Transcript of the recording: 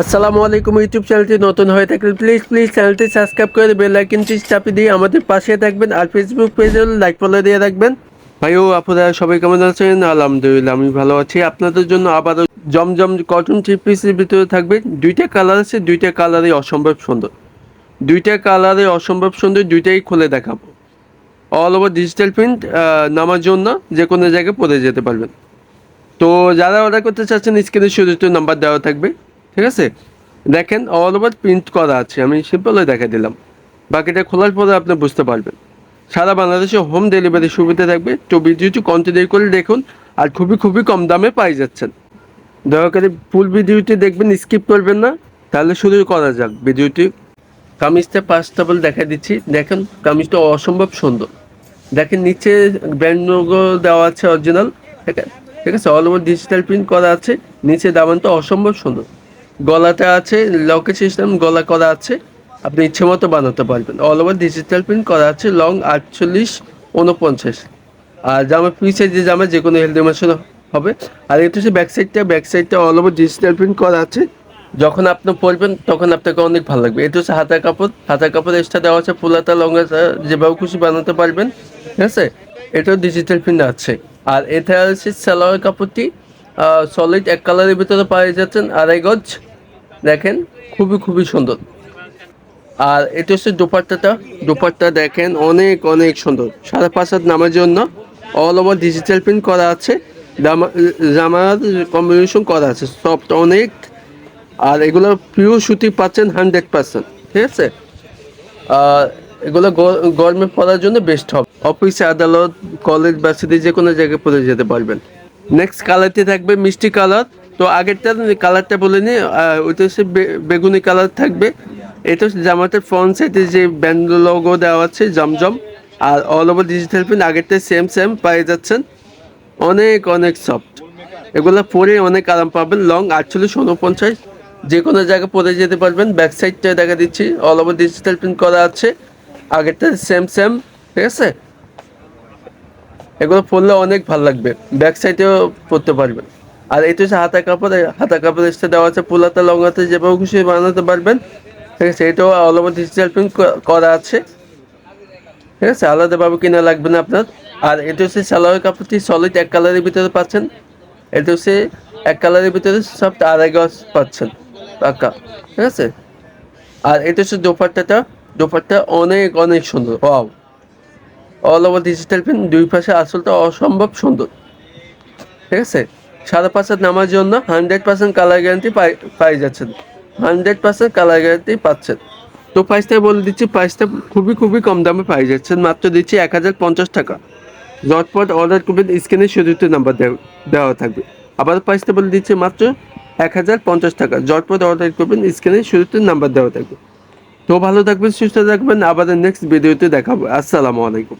আসসালামু আলাইকুম ইউটিউব চ্যানেলটি নতুন হয়ে থাকলে প্লিজ প্লিজ চ্যানেলটি সাবস্ক্রাইব করে বেল আইকনটি চাপিয়ে দিয়ে আমাদের পাশে থাকবেন আর ফেসবুক পেজে লাইক ফলো দিয়ে রাখবেন। ভাই ও আপনারা সবাই কেমন আছেন? আলহামদুলিল্লাহ, আমি ভালো আছি। আপনাদের জন্য আবারও জমজম কটন থ্রি পিসের ভিতরে থাকবে। দুইটা কালার আছে, দুইটা কালারই অসম্ভব সুন্দর। দুইটা কালারে অসম্ভব সুন্দর, দুইটাই খুলে দেখাবো। অল ওভার ডিজিটাল প্রিন্ট নামার জন্য যে কোনো জায়গায় পরে যেতে পারবেন। তো যারা অর্ডার করতে চাচ্ছেন স্ক্রিনে শুরুতে নাম্বার দেওয়া থাকবে। ঠিক আছে? দেখেন অল ওভার প্রিন্ট করা আছে। আমি সিম্পলই দেখা দিলাম। বাকিটা খোলার পরে আপনি বুঝতে পারবেন। সারা বাংলাদেশে হোম ডেলিভারি সুবিধা থাকবে। তো ভিডিওটি কন্টিনিউ করে দেখুন আর খুবই খুবই কম দামে পাই যাচ্ছেন। দয়া করে ফুল ভিডিওটি দেখবেন স্কিপ করবেন না। তাহলে শুরু করা যাক ভিডিওটি কামিজটা পাঁচটা বলে দেখা দিচ্ছি। দেখেন, কামিজটা অসম্ভব সুন্দর। দেখেন, নিচে ব্র্যান্ড লোগো দেওয়া আছে অরিজিনাল ঠিক আছে? অল ওভার ডিজিটাল প্রিন্ট করা আছে। নিচে দামানটা অসম্ভব সুন্দর। গলাটা আছে লকেট সিস্টেম গলা করা আছে। আপনি ইচ্ছে মতো বানাতে পারবেন। অল ওভার ডিজিটাল প্রিন্ট করা আছে লং আটচল্লিশ উনপঞ্চাশ আর জামা পিসের যে জামা যে কোনো হেলদি মেশিন হবে। আর এটা হচ্ছে ব্যাক সাইডটা ব্যাক সাইডটা অল ওভার ডিজিটাল প্রিন্ট করা আছে। যখন আপনি পরবেন, তখন আপনাকে অনেক ভালো লাগবে। এটা হচ্ছে হাতার কাপড়। হাতার কাপড় এক্সট্রা দেওয়া আছে ফুলাতা লঙ্গা যেভাবে খুশি বানাতে পারবেন। ঠিক আছে? এটাও ডিজিটাল প্রিন্ট আছে। আর এটা হচ্ছে সালোয়ার কাপড়টি। সলিড এক কালারের ভিতরে পাওয়া যাচ্ছেন আড়াই গজ। দেখেন, খুবই খুবই সুন্দর। আর এটা হচ্ছে দুপাট্টাটা। দুপাট্টা দেখেন, অনেক অনেক সুন্দর। সাড়ে পাঁচ হাত নামার জন্য অল ওভার ডিজিটাল প্রিন্ট করা আছে। জামা- জামার কম্বিনেশন করা আছে। সফট অনেক। আর এগুলো পিওর সুতি পাচ্ছেন হান্ড্রেড পার্সেন্ট ঠিক আছে? আর এগুলো গরমে পড়ার জন্য বেস্ট হবে। অফিসে আদালত কলেজ ভার্সিটি যে কোনো জায়গায় পরে যেতে পারবেন। নেক্সট কালারটি থাকবে মিষ্টি কালার তো আগেরটা কালারটা বলে নি ওইটা হচ্ছে বেগুনি কালার থাকবে। এটা হচ্ছে জামাতের ফ্রন্ট সাইডে যে ব্যান্ড লোগো দেওয়া আছে, জমজম। আর অল ওভার ডিজিটাল প্রিন্ট আগেরটা সেম সেম পেয়ে যাচ্ছেন। অনেক অনেক সফট এগুলো পরে অনেক আরাম পাবেন। লং আটচল্লিশ উনপঞ্চাশ যে কোনো জায়গায় পরে যেতে পারবেন। ব্যাক সাইডটা দেখা দিচ্ছি। অল ওভার ডিজিটাল প্রিন্ট করা আছে। আগেরটা সেম সেম ঠিক আছে? এগুলো পরলে অনেক ভালো লাগবে। ব্যাক সাইডেও পরতে পারবেন। আর এটা হচ্ছে হাতা কাপড় হাতা কাপড় এসে দেওয়া আছে পুলাতে, লঙ্গাতে যেভাবে খুশি বানাতে পারবেন। ঠিক আছে, এটাও অল ওভার ডিজিটাল প্রিন্ট করা আছে। ঠিক আছে, আলাদাভাবে কিনা লাগবে না আপনার। আর এটা হচ্ছে সালোয়ার কাপড়টি সলিড এক কালারের ভিতরে পাচ্ছেন। এটা হচ্ছে এক কালারের ভিতরে সব আড়াই গজ পাচ্ছেন পাকা ঠিক আছে? আর এটা হচ্ছে দোপাট্টাটা। দোপাট্টা অনেক অনেক সুন্দর। Wow all over digital print দুই পাশে আসলটা অসম্ভব সুন্দর। ঠিক আছে? পাঁচ হাত নামার জন্য হান্ড্রেড পার্সেন্ট কালার গ্যারান্টি পাই পাই যাচ্ছেন। হান্ড্রেড পার্সেন্ট কালার গ্যারান্টি পাচ্ছেন। তো প্রাইসটা বলে দিচ্ছি প্রাইসটা খুবই খুবই কম দামে পাই যাচ্ছেন। মাত্র দিচ্ছি এক হাজার পঞ্চাশ টাকা। জটপট অর্ডার করবেন স্ক্রিনে শুধুতে নাম্বার দেওয়া থাকবে। আবার প্রাইসটা বলে দিচ্ছি মাত্র এক হাজার পঞ্চাশ টাকা। জটপট অর্ডার করবেন স্ক্রিনে শুরুতে নাম্বার দেওয়া থাকবে। তো ভালো থাকবেন, সুস্থ থাকবেন। আবার নেক্সট ভিডিওতে দেখাবো। আসসালামু আলাইকুম।